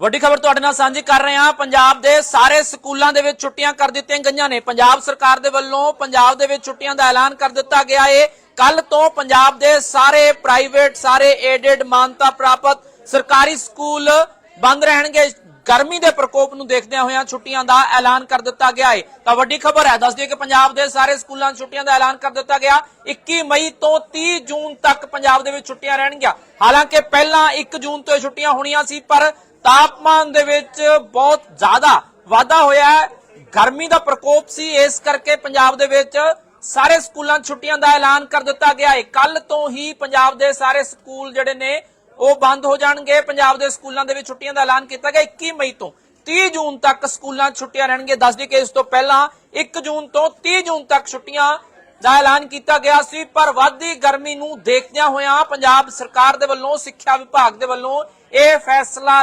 ਵੱਡੀ ਖਬਰ ਤੁਹਾਡੇ ਨਾਲ ਸਾਂਝੀ ਕਰ ਰਹੇ ਹਾਂ। ਪੰਜਾਬ ਦੇ ਸਾਰੇ ਸਕੂਲਾਂ ਦੇ ਵਿੱਚ ਛੁੱਟੀਆਂ ਕਰ ਦਿੱਤੀਆਂ ਗਈਆਂ ਨੇ। ਪੰਜਾਬ ਸਰਕਾਰ ਦੇ ਵੱਲੋਂ ਪੰਜਾਬ ਦੇ ਵਿੱਚ ਛੁੱਟੀਆਂ ਦਾ ਐਲਾਨ ਕਰ ਦਿੱਤਾ ਗਿਆ ਹੈ ਕੱਲ ਤੋਂ ਪੰਜਾਬ ਦੇ ਸਾਰੇ ਪ੍ਰਾਈਵੇਟ, ਸਾਰੇ ਏਡਡ ਮਾਨਤਾ ਪ੍ਰਾਪਤ ਸਰਕਾਰੀ ਸਕੂਲ ਬੰਦ ਰਹਿਣਗੇ। ਗਰਮੀ ਦੇ ਪ੍ਰਕੋਪ ਨੂੰ ਦੇਖਦਿਆਂ ਹੋਇਆਂ ਛੁੱਟੀਆਂ ਦਾ ਐਲਾਨ ਕਰ ਦਿੱਤਾ ਗਿਆ ਹੈ ਤਾਂ ਵੱਡੀ ਖਬਰ ਹੈ, ਦੱਸ ਦਈਏ ਕਿ ਪੰਜਾਬ ਦੇ ਸਾਰੇ ਸਕੂਲਾਂ 'ਚ ਛੁੱਟੀਆਂ ਦਾ ਐਲਾਨ ਕਰ ਦਿੱਤਾ ਗਿਆ। 21 ਮਈ ਤੋਂ 30 ਜੂਨ ਤੱਕ ਪੰਜਾਬ ਦੇ ਵਿੱਚ ਛੁੱਟੀਆਂ ਰਹਿਣਗੀਆਂ। ਹਾਲਾਂਕਿ ਪਹਿਲਾਂ 1 ਜੂਨ ਤੋਂ ਇਹ ਛੁੱਟੀਆਂ ਹੋਣੀਆਂ ਸੀ, ਪਰ ਤਾਪਮਾਨ ਦੇ ਵਿੱਚ ਬਹੁਤ ਜ਼ਿਆਦਾ ਵਾਧਾ ਹੋਇਆ ਹੈ। ਗਰਮੀ ਦਾ ਪ੍ਰਕੋਪ ਸੀ। ਇਸ ਕਰਕੇ ਪੰਜਾਬ ਦੇ ਵਿੱਚ ਸਾਰੇ ਸਕੂਲਾਂ 'ਚ ਛੁੱਟੀਆਂ ਦਾ ਐਲਾਨ ਕਰ ਦਿੱਤਾ ਗਿਆ ਹੈ। ਕੱਲ ਤੋਂ ਹੀ ਪੰਜਾਬ ਦੇ ਸਾਰੇ ਸਕੂਲ ਜਿਹੜੇ ਨੇ, ਉਹ ਬੰਦ ਹੋ ਜਾਣਗੇ। ਪੰਜਾਬ ਦੇ ਸਕੂਲਾਂ ਦੇ ਵਿੱਚ ਛੁੱਟੀਆਂ ਦਾ ਐਲਾਨ ਕੀਤਾ ਗਿਆ। 21 ਮਈ ਤੋਂ 30 ਜੂਨ ਤੱਕ ਸਕੂਲਾਂ 'ਚ ਛੁੱਟੀਆਂ ਰਹਿਣਗੀਆਂ ਦੱਸ ਦਈਏ ਕਿ ਇਸ ਤੋਂ ਪਹਿਲਾਂ 1 ਜੂਨ ਤੋਂ 30 ਜੂਨ ਤੱਕ ਛੁੱਟੀਆਂ ਦਾ ਐਲਾਨ ਕੀਤਾ ਗਿਆ ਸੀ। ਪਰ ਵਾਧੀ ਗਰਮੀ ਨੂੰ ਦੇਖਦਿਆਂ ਹੋਇਆਂ ਪੰਜਾਬ ਸਰਕਾਰ ਦੇ ਵੱਲੋਂ, ਸਿੱਖਿਆ ਵਿਭਾਗ ਦੇ ਵੱਲੋਂ ਇਹ ਫੈਸਲਾ